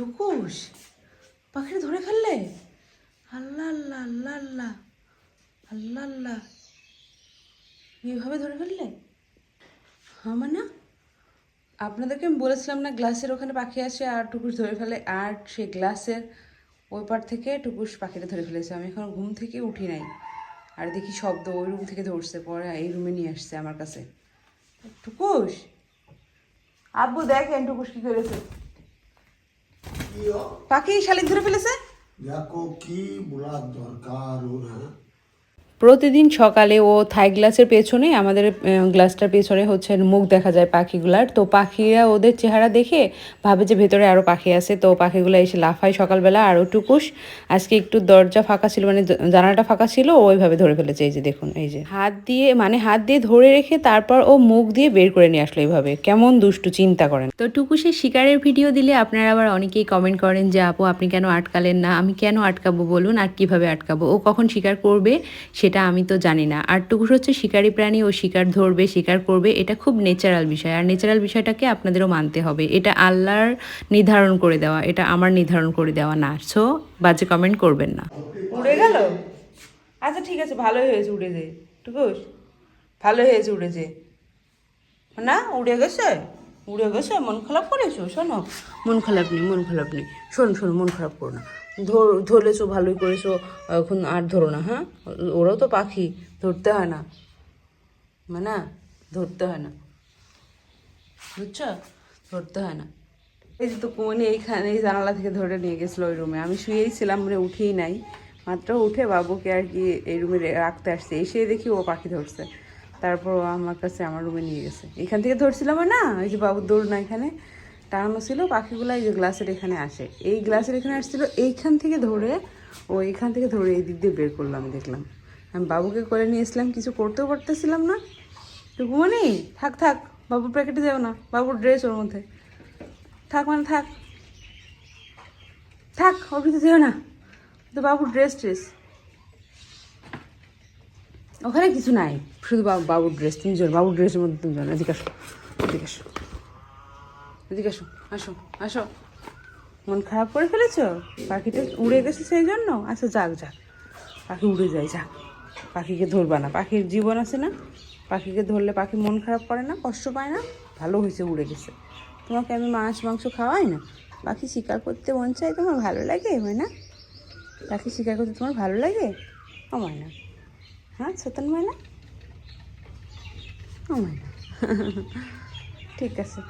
টুকুস পাখিটা ধরে ফেললে? আল্লাহ আল্লাহ আল্লাহ আল্লাহ আল্লাহ আল্লাহ। এইভাবে ধরে ফেললে? হ্যাঁ না আপনাদেরকে আমি বলেছিলাম না, গ্লাসের ওখানে পাখি আসে আর টুকুস ধরে ফেলে, আর সেই গ্লাসের ওই পার থেকে টুকুস পাখিটা ধরে ফেলেছে। আমি এখন ঘুম থেকে উঠি নাই। আর দেখি শব্দ ওই রুম থেকে ধরছে, পরে এই রুমে নিয়ে আসছে আমার কাছে। টুকুস আব্বু দেখেন টুকুস কি করেছে। পাখি শালিক ধরে ফেলেছে দেখো কি বলার দরকার ওর হ্যাঁ? প্রতিদিন সকালে ও থাই গ্লাসের পেছনে, আমাদের গ্লাসটার পেছনে হচ্ছে মুখ দেখা যায় পাখিগুলার। তো পাখিরা ওদের চেহারা দেখে ভাবে যে ভেতরে আরও পাখি আছে। তো পাখিগুলো এসে লাফায় সকালবেলা আরও টুকুস। আজকে একটু দরজা ফাঁকা ছিল মানে জানালাটা ফাঁকা ছিল ওইভাবে ধরে ফেলেছে। এই যে দেখুন, এই যে। হাত দিয়ে মানে হাত দিয়ে ধরে রেখে তারপর ও মুখ দিয়ে বের করে নিয়ে আসলো এইভাবে। কেমন দুষ্টু চিন্তা করেন। তো টুকুসের শিকারের ভিডিও দিলে আপনারা আবার অনেকেই কমেন্ট করেন যে, আপু, আপনি কেন আটকালেন না? আমি কেন আটকাবো বলুন? আর কীভাবে আটকাবো? ও কখন শিকার করবে সেটা আমি তো জানি না। আর টুকুস হচ্ছে শিকারী প্রাণী, ও শিকার ধরবে, শিকার করবে, এটা খুব নেচারাল বিষয়। আর নেচারাল বিষয়টাকে আপনাদেরও মানতে হবে। এটা আল্লাহর নির্ধারণ করে দেওয়া, এটা আমার নির্ধারণ করে দেওয়া না। সো বাজে কমেন্ট করবেন না। উড়ে গেল? আচ্ছা ঠিক আছে, ভালোই হয়েছে উড়ে যে। টুকুস ভালো হয়েছে উড়ে যে। না, উড়ে গেছে? উড়ে গেছে? মন খারাপ করেছ? শোনো। মন খারাপ নেই, মন খারাপ নেই। শোন শোন, মন খারাপ করো না। ধরেছো ভালোই করেছ, এখন আর ধরো না হ্যাঁ? ওরাও তো পাখি, ধরতে হয় না। মানে ধরতে হয় না। বুঝছ? ধরতে হয় না। এই যে তো কুমনি এইখানে, এই জানালা থেকে ধরে নিয়ে গেছিল ওই রুমে। আমি শুয়েই ছিলাম মানে উঠেই নাই। মাত্র উঠে বাবুকে আর কি এই রুমে রাখতে আসছে। এসে দেখি ও পাখি ধরছে। তারপর আমার কাছে, আমার রুমে নিয়ে গেছে। এখান থেকে ধরছিলাম না, ওই যে বাবুর দৌড় না এখানে। টাঙানো ছিল পাখিগুলো এই যে গ্লাসের এখানে আসে। এই গ্লাসের এখানে আসছিল, এইখান থেকে ধরে, ও এইখান থেকে ধরে এই দিক দিয়ে বের করলাম, দেখলাম। আমি বাবুকে করে নিয়ে এসলাম, কিছু করতেও পারতেছিলাম না। টুকুমনি থাক থাক, বাবুর প্যাকেটে যাও না, বাবুর ড্রেস ওর মধ্যে। থাক মানে থাক। থাক ভিতরে যেও না। তো বাবুর ড্রেস ট্রেস ওখানে কিছু নাই, শুধু বাবু, বাবুর ড্রেস তিনজন, বাবুর ড্রেসের মধ্যে এদিকে আসো এদিকে আসো। এদিকে আসো আসো আসো। মন খারাপ করে ফেলেছো? পাখিটা উড়ে গেছে সেই জন্য? আচ্ছা যাক যাক। পাখি উড়ে যায়, যাক। পাখিকে ধরবা না। পাখির জীবন আছে না? পাখিকে ধরলে পাখি মন খারাপ করে না, কষ্ট পায় না? ভালো হয়েছে, উড়ে গেছে। তোমাকে আমি মাছ, মাংস খাওয়াই না? পাখি শিকার করতে মন চাই তোমার ভালো লাগে, হয় না? পাখি শিকার করতে তোমার ভালো লাগে? ও ময়না হ্যাঁ সতন ময়না ও ময়না ঠিক আছে।